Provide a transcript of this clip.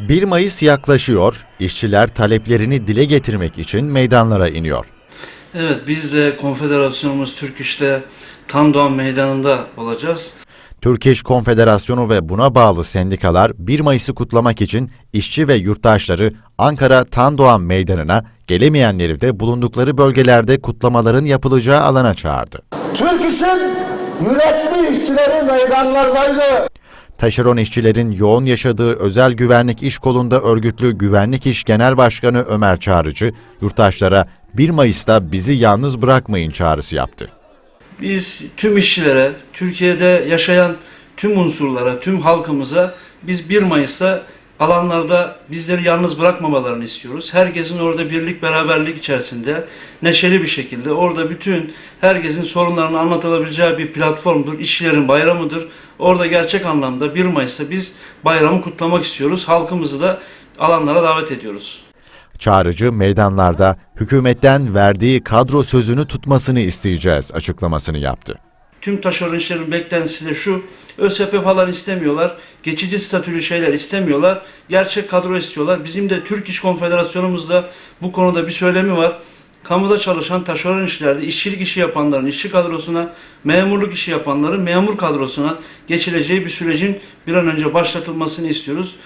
1 Mayıs yaklaşıyor, işçiler taleplerini dile getirmek için meydanlara iniyor. Evet biz de konfederasyonumuz Türk İş'te Tandoğan Meydanı'nda olacağız. Türk İş Konfederasyonu ve buna bağlı sendikalar 1 Mayıs'ı kutlamak için işçi ve yurttaşları Ankara Tandoğan Meydanı'na, gelemeyenleri de bulundukları bölgelerde kutlamaların yapılacağı alana çağırdı. Türk işin yürekli işçileri meydanlardaydı. Taşeron işçilerin yoğun yaşadığı özel güvenlik iş kolunda örgütlü Güvenlik İş Genel Başkanı Ömer Çağrıcı, yurttaşlara 1 Mayıs'ta bizi yalnız bırakmayın çağrısı yaptı. Biz tüm işçilere, Türkiye'de yaşayan tüm unsurlara, tüm halkımıza biz 1 Mayıs'ta alanlarda bizleri yalnız bırakmamalarını istiyoruz. Herkesin orada birlik beraberlik içerisinde neşeli bir şekilde orada bütün herkesin sorunlarını anlatılabileceği bir platformdur. İşçilerin bayramıdır. Orada gerçek anlamda 1 Mayıs'ta biz bayramı kutlamak istiyoruz. Halkımızı da alanlara davet ediyoruz. Çağrıcı meydanlarda hükümetten verdiği kadro sözünü tutmasını isteyeceğiz açıklamasını yaptı. Tüm taşeron beklentisi de şu, ÖSP falan istemiyorlar, geçici statülü şeyler istemiyorlar, gerçek kadro istiyorlar. Bizim de Türk İş Konfederasyonumuzda bu konuda bir söylemi var. Kamuda çalışan taşeron işlerde işçilik işi yapanların işçi kadrosuna, memurluk işi yapanların memur kadrosuna geçileceği bir sürecin bir an önce başlatılmasını istiyoruz.